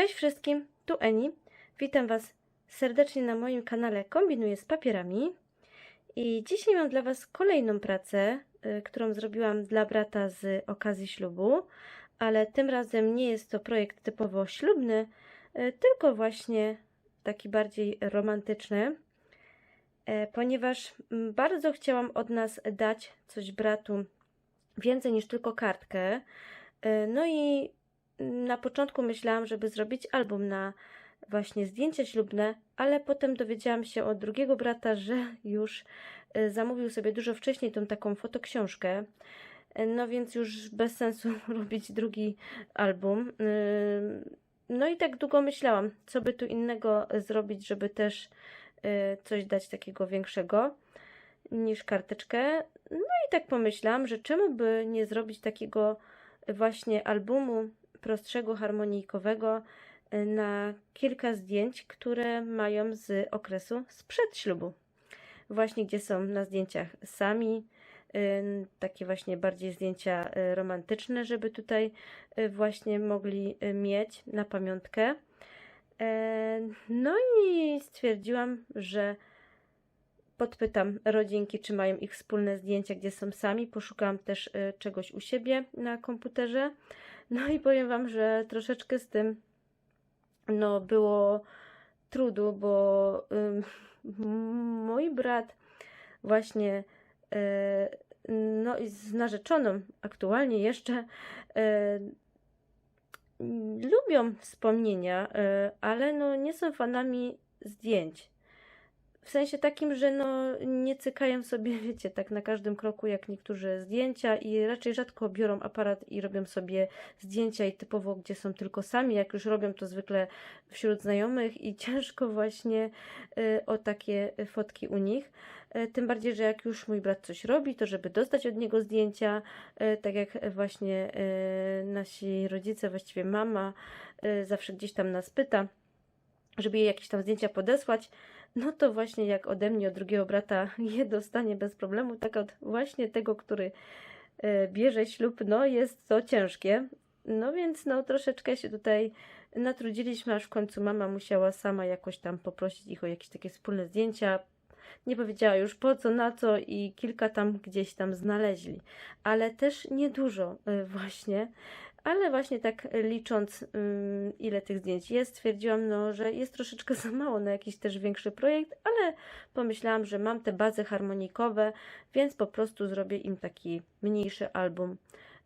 Cześć wszystkim, tu Eni. Witam Was serdecznie na moim kanale Kombinuję z papierami. I dzisiaj mam dla Was kolejną pracę, y, którą zrobiłam dla brata z okazji ślubu, ale tym razem nie jest to projekt typowo ślubny, y, tylko właśnie taki bardziej romantyczny, e, ponieważ mm, bardzo chciałam od nas dać coś bratu więcej niż tylko kartkę. No i na początku myślałam, żeby zrobić album na właśnie zdjęcia ślubne, ale potem dowiedziałam się od drugiego brata, że już e, zamówił sobie dużo wcześniej tą taką fotoksiążkę. E, No więc już bez sensu robić drugi album. E, No i tak długo myślałam, co by tu innego zrobić, żeby też coś dać takiego większego niż karteczkę. No i tak pomyślałam, że czemu by nie zrobić takiego właśnie albumu prostszego, harmonijkowego y, na kilka zdjęć, które mają z okresu sprzed ślubu. Właśnie gdzie są na zdjęciach sami, y, takie właśnie bardziej zdjęcia y, romantyczne, żeby tutaj właśnie mogli mieć na pamiątkę. E, No i stwierdziłam, że podpytam rodzinki, czy mają ich wspólne zdjęcia, gdzie są sami. Poszukałam też czegoś u siebie na komputerze. No i powiem Wam, że troszeczkę z tym no, było trudu, bo ym, mój brat właśnie y, no z narzeczoną aktualnie jeszcze y, lubią wspomnienia, y, ale no nie są fanami zdjęć. W sensie takim, że no nie cykają sobie, wiecie, tak na każdym kroku jak niektórzy zdjęcia i raczej rzadko biorą aparat i robią sobie zdjęcia i typowo gdzie są tylko sami, jak już robią to zwykle wśród znajomych i ciężko właśnie y, o takie fotki u nich. Y, Tym bardziej, że jak już mój brat coś robi, to żeby dostać od niego zdjęcia, y, tak jak właśnie y, nasi rodzice, właściwie mama zawsze gdzieś tam nas pyta, żeby jej jakieś tam zdjęcia podesłać, no to właśnie jak ode mnie, od drugiego brata je dostanie bez problemu, tak od właśnie tego, który e, bierze ślub, no jest to ciężkie. No więc no troszeczkę się tutaj natrudziliśmy, aż w końcu mama musiała sama jakoś tam poprosić ich o jakieś takie wspólne zdjęcia. Nie powiedziała już po co, na co i kilka tam gdzieś tam znaleźli, ale też niedużo e, właśnie. Ale właśnie tak licząc, ym, ile tych zdjęć jest, stwierdziłam, no, że jest troszeczkę za mało na jakiś też większy projekt, ale pomyślałam, że mam te bazy harmonikowe, więc po prostu zrobię im taki mniejszy album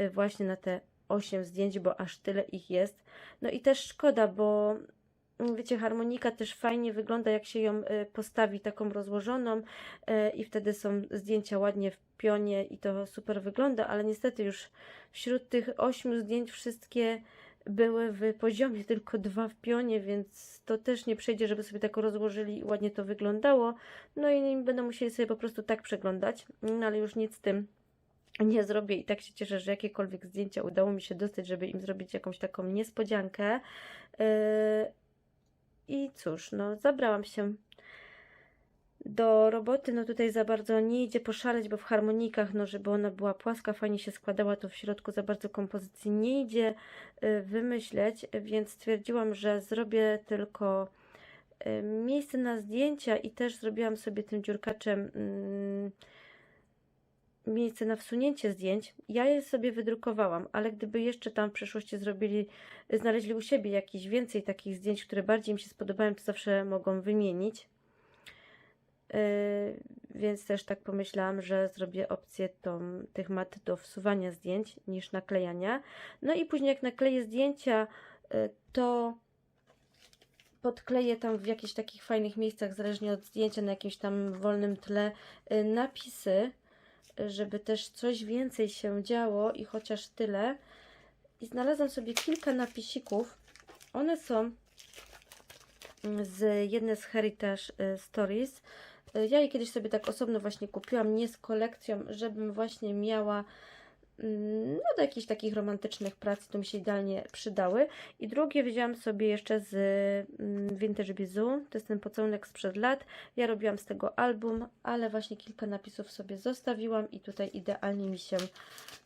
y, właśnie na te 8 zdjęć, bo aż tyle ich jest. No i też szkoda, bo wiecie, harmonika też fajnie wygląda, jak się ją y, postawi taką rozłożoną y, i wtedy są zdjęcia ładnie w pionie i to super wygląda, ale niestety już wśród tych ośmiu zdjęć wszystkie były w poziomie, tylko dwa w pionie, więc to też nie przejdzie, żeby sobie tak rozłożyli i ładnie to wyglądało. No i będą musieli sobie po prostu tak przeglądać, no ale już nic z tym nie zrobię i tak się cieszę, że jakiekolwiek zdjęcia udało mi się dostać, żeby im zrobić jakąś taką niespodziankę. Yy, I cóż, no zabrałam się do roboty, no tutaj za bardzo nie idzie poszaleć, bo w harmonikach, no żeby ona była płaska, fajnie się składała, to w środku za bardzo kompozycji nie idzie y, wymyśleć, więc stwierdziłam, że zrobię tylko y, miejsce na zdjęcia i też zrobiłam sobie tym dziurkaczem mm, miejsce na wsunięcie zdjęć. Ja je sobie wydrukowałam, ale gdyby jeszcze tam w przyszłości zrobili, znaleźli u siebie jakieś więcej takich zdjęć, które bardziej im się spodobają, to zawsze mogą wymienić. Yy, więc też tak pomyślałam, że zrobię opcję tą, tych mat do wsuwania zdjęć niż naklejania. No i później jak nakleję zdjęcia, yy, to podkleję tam w jakichś takich fajnych miejscach, zależnie od zdjęcia, na jakimś tam wolnym tle, yy, napisy, żeby też coś więcej się działo i chociaż tyle. I znalazłam sobie kilka napisików. One są z jednej z Heritage y, Stories. Y, Ja je kiedyś sobie tak osobno właśnie kupiłam, nie z kolekcją, żebym właśnie miała mm, no do jakichś takich romantycznych prac, to mi się idealnie przydały. I drugie wzięłam sobie jeszcze z mm, Vintage Bizu, to jest ten pocałunek sprzed lat. Ja robiłam z tego album, ale właśnie kilka napisów sobie zostawiłam i tutaj idealnie mi się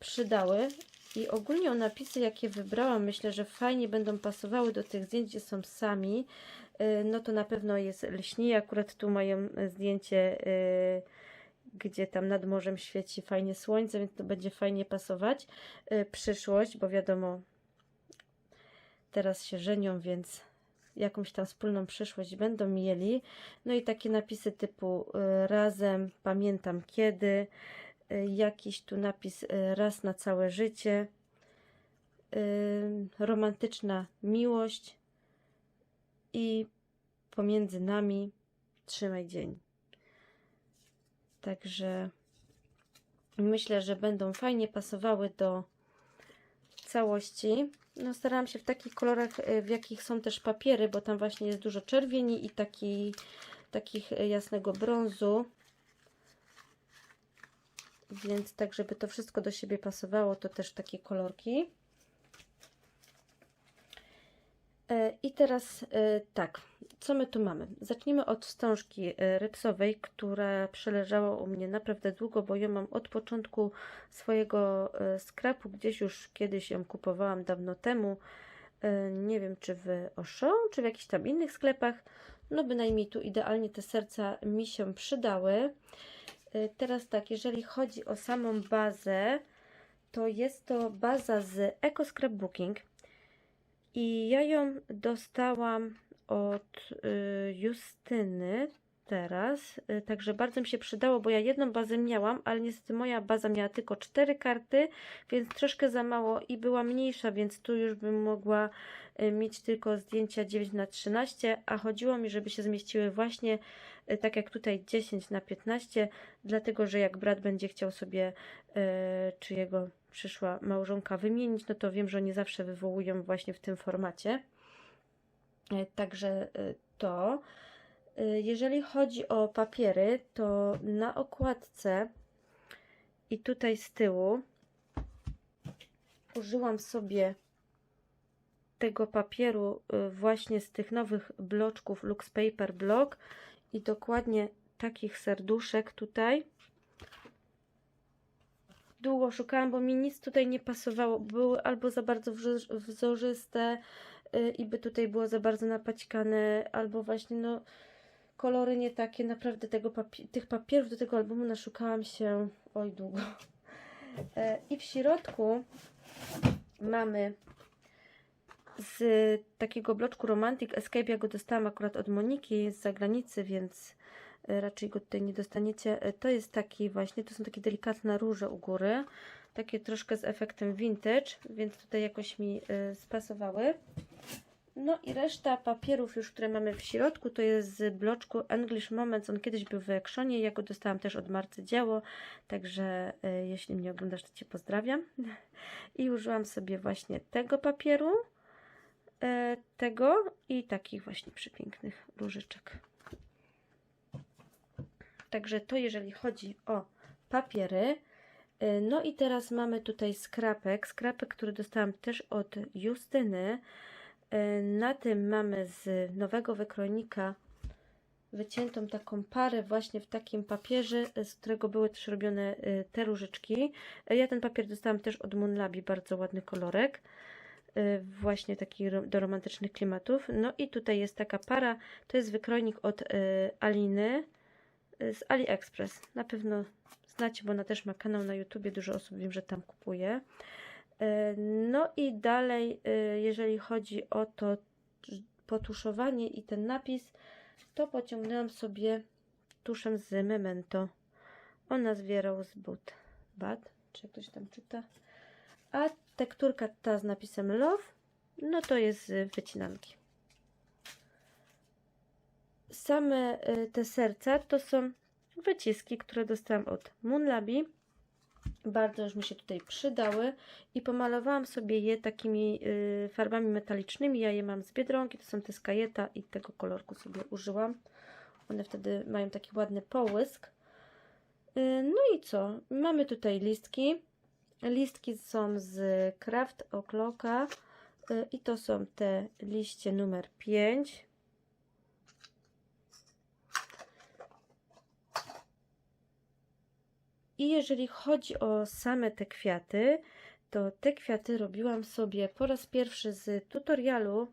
przydały. I ogólnie o napisy, jakie wybrałam, myślę, że fajnie będą pasowały do tych zdjęć, gdzie są sami. Y, No to na pewno jest lśni. Akurat tu mają zdjęcie, y, gdzie tam nad morzem świeci fajnie słońce, więc to będzie fajnie pasować. Y, Przyszłość, bo wiadomo, teraz się żenią, więc jakąś tam wspólną przyszłość będą mieli. No i takie napisy typu y, razem, pamiętam kiedy, y, jakiś tu napis raz na całe życie, romantyczna miłość i pomiędzy nami trzymaj dzień. Także myślę, że będą fajnie pasowały do całości. No, starałam się w takich kolorach, y, w jakich są też papiery, bo tam właśnie jest dużo czerwieni i taki, takich y, jasnego brązu. Więc tak, żeby to wszystko do siebie pasowało, to też takie kolorki. E, I teraz e, tak, co my tu mamy? Zacznijmy od wstążki e, rypsowej, która przeleżała u mnie naprawdę długo, bo ją mam od początku swojego e, skrapu. Gdzieś już kiedyś ją kupowałam dawno temu. E, Nie wiem, czy w Auchan, czy w jakichś tam innych sklepach. No bynajmniej tu idealnie te serca mi się przydały. Teraz tak, jeżeli chodzi o samą bazę, to jest to baza z Eco Scrapbooking. I ja ją dostałam od y, Justyny teraz, y, także bardzo mi się przydało, bo ja jedną bazę miałam, ale niestety moja baza miała tylko cztery karty, więc troszkę za mało i była mniejsza, więc tu już bym mogła y, mieć tylko zdjęcia 9 na 13, a chodziło mi, żeby się zmieściły właśnie tak jak tutaj 10 na 15, dlatego że jak brat będzie chciał sobie, czy jego przyszła małżonka wymienić, no to wiem, że oni zawsze wywołują właśnie w tym formacie. Także e, to. E, Jeżeli chodzi o papiery, to na okładce i tutaj z tyłu użyłam sobie tego papieru e, właśnie z tych nowych bloczków Lux Paper Block i dokładnie takich serduszek tutaj długo szukałam, bo mi nic tutaj nie pasowało. Były albo za bardzo wzor- wzorzyste y, i by tutaj było za bardzo napaćkane, albo właśnie no kolory nie takie. Naprawdę tego papi- tych papierów do tego albumu naszukałam się oj długo. E, I w środku mamy z takiego bloczku Romantic Escape. Ja go dostałam akurat od Moniki z zagranicy, więc e, raczej go tutaj nie dostaniecie. E, To jest taki właśnie, to są takie delikatne róże u góry, takie troszkę z efektem vintage, więc tutaj jakoś mi spasowały. No i reszta papierów już, które mamy w środku, to jest z bloczku English Moments. On kiedyś był w Actionie, ja go dostałam też od Marcy Dzieło, także e, jeśli mnie oglądasz, to Cię pozdrawiam. I użyłam sobie właśnie tego papieru, e, tego i takich właśnie przepięknych różyczek. Także to jeżeli chodzi o papiery. Y, No i teraz mamy tutaj skrapek. Skrapek, który dostałam też od Justyny. Y, Na tym mamy z nowego wykrojnika wyciętą taką parę właśnie w takim papierze, y, z którego były też robione y, te różyczki. Ja ten papier dostałam też od Moonlabi, bardzo ładny kolorek. Właśnie taki do romantycznych klimatów. No i tutaj jest taka para, to jest wykrojnik od Aliny z AliExpress. Na pewno znacie, bo ona też ma kanał na YouTubie, dużo osób wiem, że tam kupuje. E, No i dalej, e, jeżeli chodzi o to potuszowanie i ten napis, to pociągnęłam sobie tuszem z Memento o nazwie Rosebud Bad, czy się tam czyta. A tekturka ta z napisem Love, no to jest z wycinanki. Same e, te serca to są wyciski, które dostałam od Moonlabi. Bardzo już mi się tutaj przydały i pomalowałam sobie je takimi y, farbami metalicznymi. Ja je mam z Biedronki, to są te z Kajeta i tego kolorku sobie użyłam. One wtedy mają taki ładny połysk. Y, no i co? Mamy tutaj listki. Listki są z Craft O'Clocka y, i to są te liście numer 5. I jeżeli chodzi o same te kwiaty, to te kwiaty robiłam sobie po raz pierwszy z tutorialu,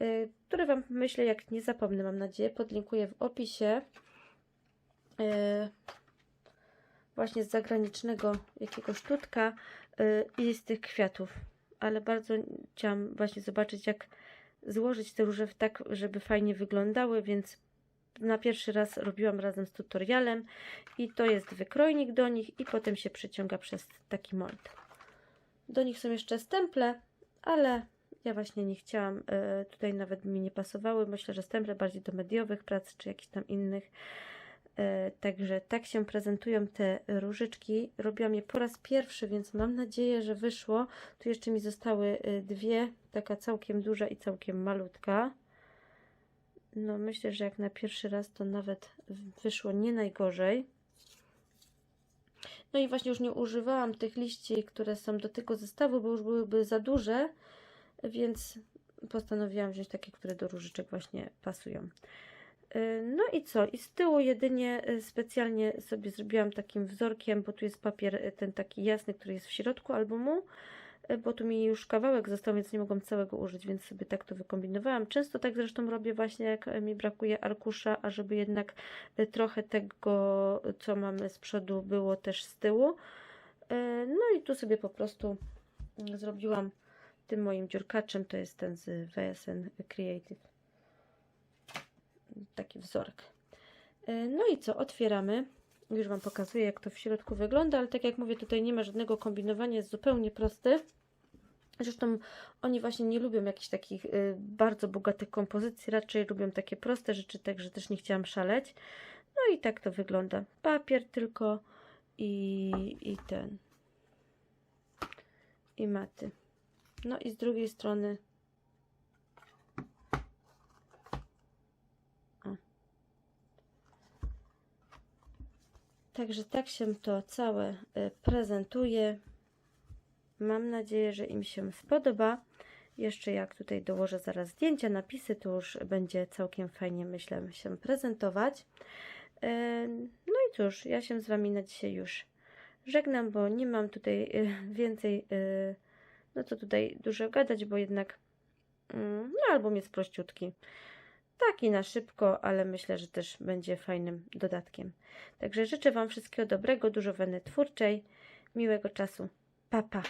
y, który Wam myślę, jak nie zapomnę, mam nadzieję, podlinkuję w opisie. Y, Właśnie z zagranicznego jakiegoś tutka y, i z tych kwiatów. Ale bardzo chciałam właśnie zobaczyć, jak złożyć te róże tak, żeby fajnie wyglądały, więc na pierwszy raz robiłam razem z tutorialem i to jest wykrojnik do nich i potem się przeciąga przez taki mold. Do nich są jeszcze stemple, ale ja właśnie nie chciałam, e, tutaj nawet mi nie pasowały. Myślę, że stemple bardziej do mediowych prac czy jakichś tam innych. E, Także tak się prezentują te różyczki. Robiłam je po raz pierwszy, więc mam nadzieję, że wyszło. Tu jeszcze mi zostały e, dwie, taka całkiem duża i całkiem malutka. No myślę, że jak na pierwszy raz to nawet wyszło nie najgorzej. No i właśnie już nie używałam tych liści, które są do tego zestawu, bo już byłyby za duże, więc postanowiłam wziąć takie, które do różyczek właśnie pasują. Yy, No i co? I z tyłu jedynie y, specjalnie sobie zrobiłam takim wzorkiem, bo tu jest papier y, ten taki jasny, który jest w środku albumu, y, bo tu mi już kawałek został, więc nie mogłam całego użyć, więc sobie tak to wykombinowałam. Często tak zresztą robię właśnie, jak y, mi brakuje arkusza, a żeby jednak y, trochę tego, co mamy z przodu, było też z tyłu. No i tu sobie po prostu mm, zrobiłam tym moim dziurkaczem, to jest ten z WSN Creative taki wzorek. E, No i co, otwieramy. Już Wam pokazuję, jak to w środku wygląda, ale tak jak mówię, tutaj nie ma żadnego kombinowania, jest zupełnie prosty. Zresztą oni właśnie nie lubią jakichś takich y, bardzo bogatych kompozycji, raczej lubią takie proste rzeczy, także też nie chciałam szaleć. No i tak to wygląda. Papier tylko i, i ten. I maty. No i z drugiej strony Także tak się to całe y, prezentuje. Mam nadzieję, że im się spodoba. Jeszcze jak tutaj dołożę zaraz zdjęcia, napisy, to już będzie całkiem fajnie, myślę, się prezentować. Y, No i cóż, ja się z Wami na dzisiaj już żegnam, bo nie mam tutaj y, więcej, no to tutaj dużo gadać, bo jednak mm, no album jest prościutki. Taki na szybko, ale myślę, że też będzie fajnym dodatkiem. Także życzę Wam wszystkiego dobrego, dużo weny twórczej, miłego czasu. Pa, pa.